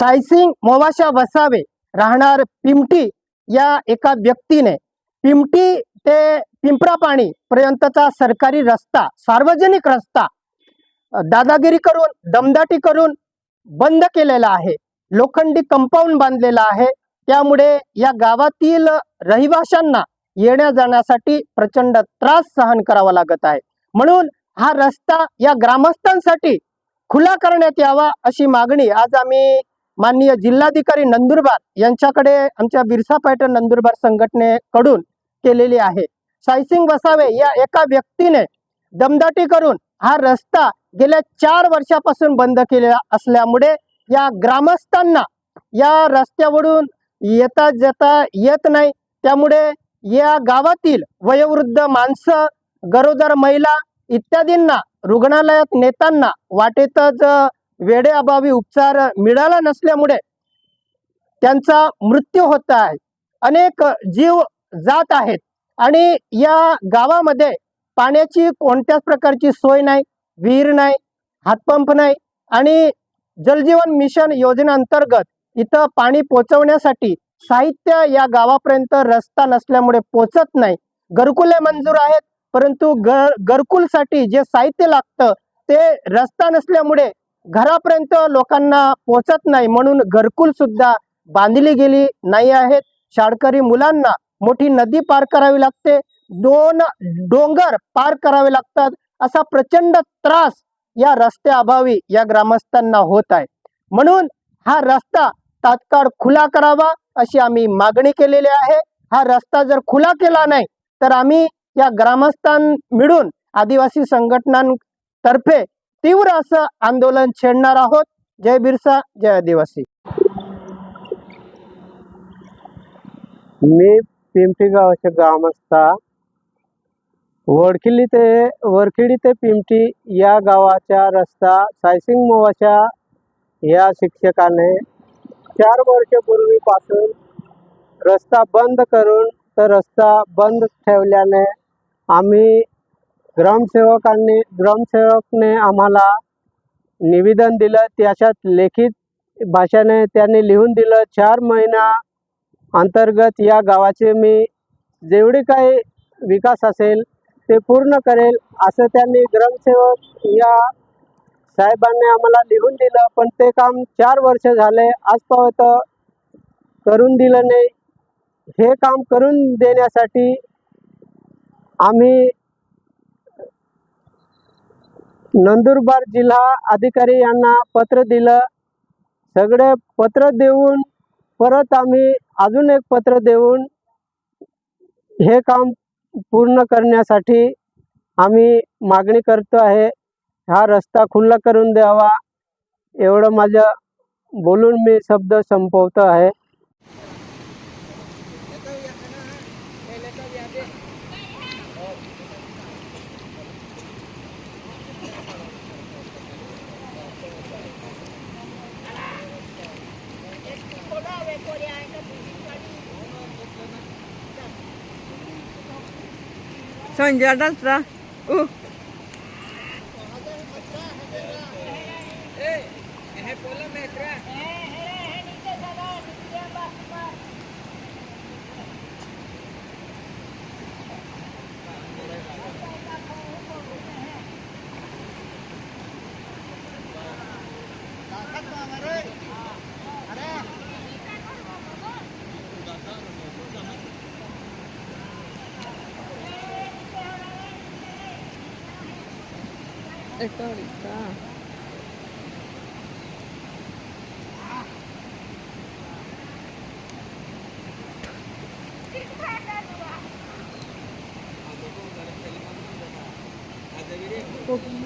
सायसिंग मोवाशा वसावे राहणार पिमटी या एका व्यक्तीने. पिमटी ते पिंपरापाणी पर्यंतचा सरकारी रस्ता सार्वजनिक रस्ता दादागिरी करून दमदाटी करून बंद केलेला आहे. लोखंडी कंपाऊंड बांधलेला आहे. त्यामुळे या गावातील रहिवाशांना येण्या जाण्यासाठी प्रचंड त्रास सहन करावा लागत आहे. म्हणून हा रस्ता या ग्रामस्थांसाठी खुला करण्यात यावा अशी मागणी आज आम्ही माननीय जिल्हाधिकारी नंदुरबार यांच्याकडे आमच्या बिरसा पॅटर्न नंदुरबार संघटनेकडून केलेली आहे. साईसिंग वसावे या एका व्यक्तीने दमदाटी करून हा रस्ता गेल्या चार वर्षापासून बंद केलेला असल्यामुळे या ग्रामस्थांना या रस्त्यावरून येता जाता येत नाही. त्यामुळे या गावातील वयोवृद्ध माणसं गरोदर महिला इत्यादींना रुग्णालयात नेताना वाटेतच वेळेअभावी उपचार मिळाला नसल्यामुळे त्यांचा मृत्यू होत आहे. अनेक जीव जात आहेत आणि या गावामध्ये पाण्याची कोणत्याच प्रकारची सोय नाही विहीर नाही हातपंप नाही आणि जलजीवन मिशन योजनेअंतर्गत इथं पाणी पोचवण्यासाठी साहित्य या गावापर्यंत रस्ता नसल्यामुळे पोचत नाही. घरकुले मंजूर आहेत परंतु घर घरकुलसाठी जे साहित्य लागतं ते रस्ता नसल्यामुळे घरापर्यंत लोकांना पोचत नाही म्हणून घरकुल सुद्धा बांधली गेली नाही आहेत. शाळकरी मुलांना मोठी नदी पार करावी लागते. दोन डोंगर पार करावे लागतात. असा प्रचंड त्रास या रस्त्याअभावी या ग्रामस्थांना होत आहे. म्हणून हा रस्ता तात्काळ खुला करावा अशी आम्ही मागणी केलेली आहे. हा रस्ता जर खुला केला नाही तर आम्ही या ग्रामस्थां मिळून आदिवासी संघटनांतर्फे तीव्र असं आंदोलन छेडणार आहोत. जय बिरसा जय आदिवासी. मी पिंपटी गावाचे ग्रामस्था. वडखिली ते वरखिडी ते पिंपटी या गावाचा रस्ता सायसिंग मोवाच्या या शिक्षकाने चार वर्षपूर्वीपासून रस्ता बंद करून तर रस्ता बंद ठेवल्याने आम्ही ग्रामसेवकांनी ग्रामसेवकने आम्हाला निवेदन दिलं. त्याच्यात लेखित भाषाने त्यांनी लिहून दिलं चार महिना अंतर्गत या गावाचे मी जेवढे काही विकास असेल ते पूर्ण करेल असं त्यांनी ग्रामसेवक या साहेबांनी आम्हाला लिहून दिलं. पण ते काम चार वर्ष झाले आजपर्यंत करून दिलं नाही. हे काम करून देण्यासाठी आम्ही नंदुरबार जिल्हा अधिकारी यांना पत्र दिलं. सगळे पत्र देऊन परत आम्ही अजून एक पत्र देऊन हे काम पूर्ण करण्यासाठी आम्ही मागणी करतो आहे. हा रस्ता खुल्ला करून द्यावा. एवढं माझं बोलून मी शब्द संपवतो आहे. कोऱ्या आहे का भिंतीत काढून संजय दादा retórica. Poco